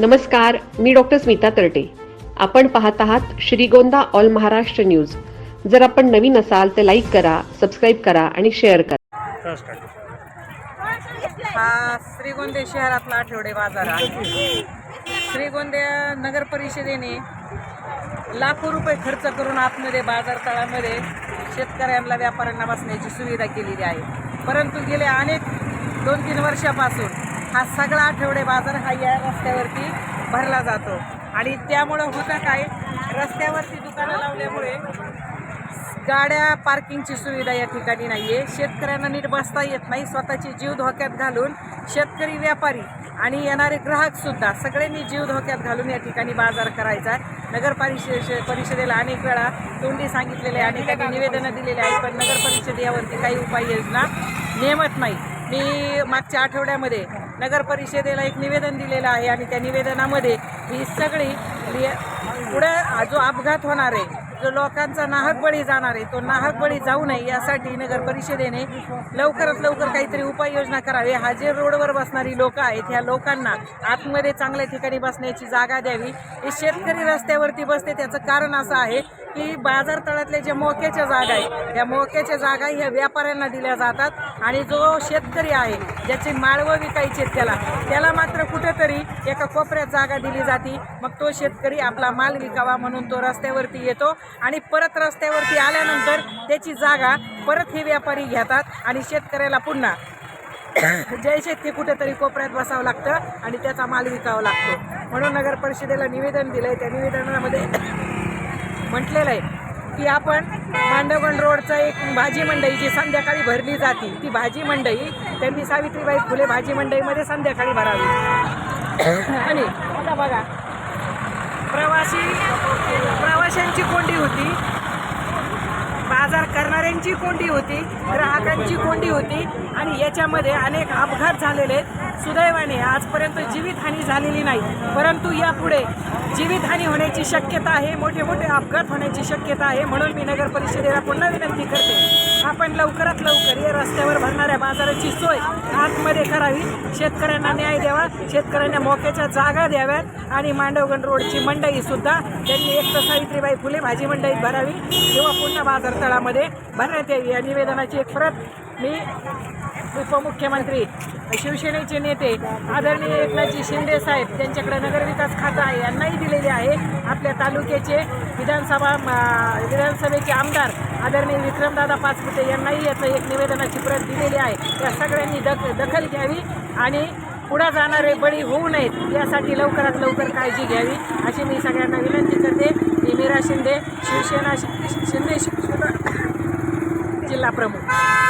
नमस्कार मी डॉक्टर स्मिता तरटे. आपण पाहत आहात श्रीगोंदा ऑल महाराष्ट्र न्यूज. जर आपण नवीन असाल तर लाईक करा सबस्क्राईब करा आणि शेअर करा. हा श्रीगोंदे शहरातला आठवडे बाजार आहे. श्रीगोंदे नगर परिषदेने लाखो रुपये खर्च करून आतमध्ये बाजार तळामध्ये शेतकऱ्यांना व्यापाऱ्यांना बसण्याची सुविधा केलेली आहे. परंतु गेले अनेक दोन तीन वर्षापासून हा सगळा आठवडे बाजार हा या रस्त्यावरती भरला जातो. आणि त्यामुळं होतं काय? रस्त्यावरती दुकानं लावल्यामुळे गाड्या पार्किंगची सुविधा या ठिकाणी नाही आहे शेतकऱ्यांना नीट बसता येत नाही. स्वतःची जीव धोक्यात घालून शेतकरी व्यापारी आणि येणारे ग्राहकसुद्धा सगळ्यांनी जीव धोक्यात घालून या ठिकाणी बाजार करायचा आहे. नगर परिषद परिषदेला अनेक वेळा तोंडी सांगितलेले आहे. अनेकांनी निवेदनं दिलेली आहेत पण नगर परिषद यावरती काही उपाययोजना नेमत नाही. मी मागच्या आठवड्यामध्ये नगर परिषदेला एक निवेदन दिलेलं आहे आणि त्या निवेदनामध्ये ही सगळी पुढं पुढे जो अपघात होणार आहे जो लोकांचा नाहक बळी जाणार आहे तो नाहक बळी जाऊ नये यासाठी नगर परिषदेने लवकरात लवकर काहीतरी उपाययोजना करावी. हाजीर रोडवर बसणारी लोक आहेत ह्या लोकांना आतमध्ये चांगल्या ठिकाणी बसण्याची जागा द्यावी. हे शेतकरी रस्त्यावरती बसते त्याचं कारण असं आहे की बाजार तळातले जे मोक्याच्या जागा आहेत त्या मोक्याच्या जागा ह्या व्यापाऱ्यांना दिल्या जातात. आणि जो शेतकरी आहे ज्याची माळवं विकायची त्याला त्याला मात्र कुठेतरी एका कोपऱ्यात जागा दिली जाते. मग तो शेतकरी आपला माल विकावा म्हणून तो रस्त्यावरती येतो आणि परत रस्त्यावरती आल्यानंतर त्याची जागा परत हे व्यापारी घेतात आणि शेतकऱ्याला पुन्हा जयशेत ते कुठेतरी कोपऱ्यात बसावं लागतं आणि त्याचा माल विकावा लागतो. म्हणून नगर परिषदेला निवेदन आहे त्या निवेदनामध्ये म्हटलेलं आहे की आपण मांडवगण रोडचा एक भाजी मंडई जी संध्याकाळी भरली जाते ती भाजी मंडई त्यांनी सावित्रीबाई फुले भाजी मंडईमध्ये संध्याकाळी भरावी. आणि आता बघा प्रवासी प्रवाशांची कोंडी होती. बाजार करणाऱ्यांची कोंडी होती ग्राहकांची कोंडी होती आणि याच्यामध्ये अनेक अपघात झालेले आहेत. सुदैवाने आजपर्यंत जीवितहानी झालेली नाही. परंतु यापुढे जीवितहानी होण्याची शक्यता आहे मोठे मोठे अपघात होण्याची शक्यता आहे. म्हणून मी नगर परिषदेला पुन्हा विनंती करते. आपण लवकरात लवकर या रस्त्यावर भरणाऱ्या बाजाराची सोय आतमध्ये करावी. शेतकऱ्यांना न्याय द्यावा. शेतकऱ्यांना मोक्याच्या जागा द्याव्यात. आणि मांडवगण रोडची मंडई सुद्धा त्यांनी एक तर सावित्रीबाई फुले भाजी मंडईत भरावी. किंवा पुन्हा बाजारतळामध्ये भरण्यात यावी. या निवेदनाची एक प्रत मी उपमुख्यमंत्री. शिवसेनेचे नेते आदरणीय एकनाथजी शिंदे साहेब त्यांच्याकडे नगरविकास खातं आहे यांनाही दिलेले आहे. आपल्या तालुक्याचे विधानसभा विधानसभेचे आमदार आदरणीय विक्रमदादा पाचपुते यांनाही याचं एक निवेदनाची प्रत दिलेली आहे. या सगळ्यांनी दख दखल घ्यावी आणि पुढे जाणारे बळी होऊ नयेत यासाठी लवकरात लवकर काळजी घ्यावी अशी मी सगळ्यांना विनंती करते. मी मीरा शिंदे शिवसेना शिंदे शिवसेना जिल्हा प्रमुख.